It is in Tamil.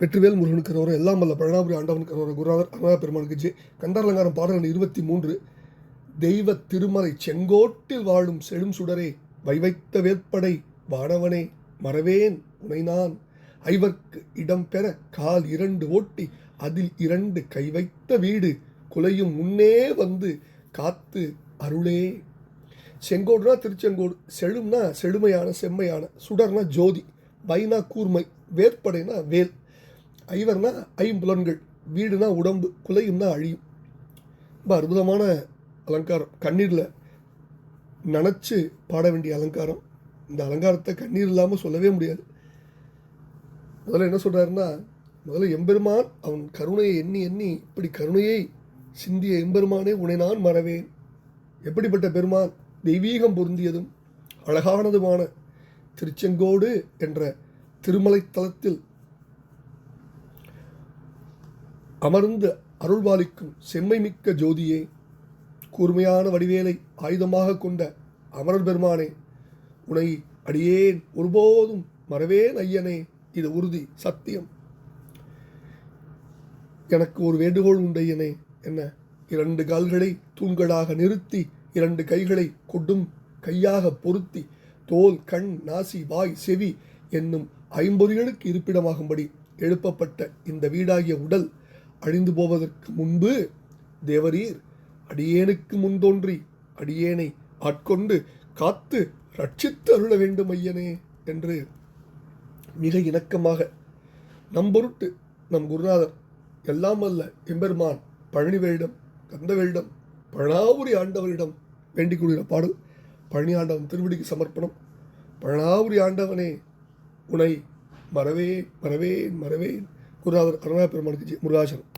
வெற்றிவேல் முருகனுக்கு கரோரம் எல்லாம் வல்ல பழனாபுரி ஆண்டவனுக்கு கரோரம் குருநாதர் அருணா பெருமானுக்கு ஜெய் கந்தாரலங்காரம் பாடல் இருபத்தி மூன்று தெய்வ திருமலை செங்கோட்டில் வாழும் செழும் சுடரே வைவைத்த வேற்படை வானவனே மறவேன் உனை நான். ஐவர்க்கு இடம் பெற கால் இரண்டு ஓட்டி அதில் இரண்டு கை வைத்த வீடு குலையும் முன்னே வந்து காத்து அருளே. செங்கோடுனா திருச்செங்கோடு செழும்னா செழுமையான செம்மையான சுடர்னா ஜோதி வைனா கூர்மை வேற்படைனா வேல். ஐவர்னா ஐம்புலன்கள். வீடுனா உடம்பு குலையும்னா அழியும். ரொம்ப அற்புதமான அலங்காரம். கண்ணீரில் நினச்சி பாட வேண்டிய அலங்காரம். இந்த அலங்காரத்தை கண்ணீர் இல்லாமல் சொல்லவே முடியாது. முதல்ல என்ன சொல்கிறாருன்னா முதல்ல எம்பெருமான் அவன் கருணையை எண்ணி எண்ணி இப்படி கருணையை சிந்திய எம்பெருமானே உன்னை நான் மறவேன். எப்படிப்பட்ட பெருமான்? தெய்வீகம் பொருந்தியதும் அழகானதுமான திருச்செங்கோடு என்ற திருமலைத்தலத்தில் அமர்ந்து அருள்பாலிக்கும் செம்மை மிக்க ஜோதியே கூர்மையான வடிவேலை ஆயுதமாக கொண்ட அமரர் பெருமானே உனை அடியேன் ஒருபோதும் மறவேன் ஐயனே இது உறுதி சத்தியம். எனக்கு ஒரு வேண்டுகோள் உண்டையனே என்ன? இரண்டு கால்களை தூண்களாக நிறுத்தி இரண்டு கைகளை கொடும் கையாக பொருத்தி தோல் கண் நாசி வாய் செவி என்னும் ஐம்பொறிகளுக்கு இருப்பிடமாகும்படி எழுப்பப்பட்ட இந்த வீடாகிய உடல் அழிந்து போவதற்கு முன்பு தேவரீர் அடியேனுக்கு முன்தோன்றி அடியேனை ஆட்கொண்டு காத்து ரட்சித்து அருள வேண்டும் ஐயனே என்று மிக இணக்கமாக நம் பொருட்டு நம் குருநாதர் எல்லாம் அல்ல எம்பெருமான் பழனிவேடம் கந்தவேடம் பழனாபுரி ஆண்டவரிடம் வேண்டிக் கொள்கிற பாடல் பழனி ஆண்டவன் திருவடிக்கு சமர்ப்பணம். பழனாபுரி ஆண்டவனே உனை மறவே மறவேன் மறவேன். குருநாதர் அருணா பெருமானுக்கு முருகாசனம்.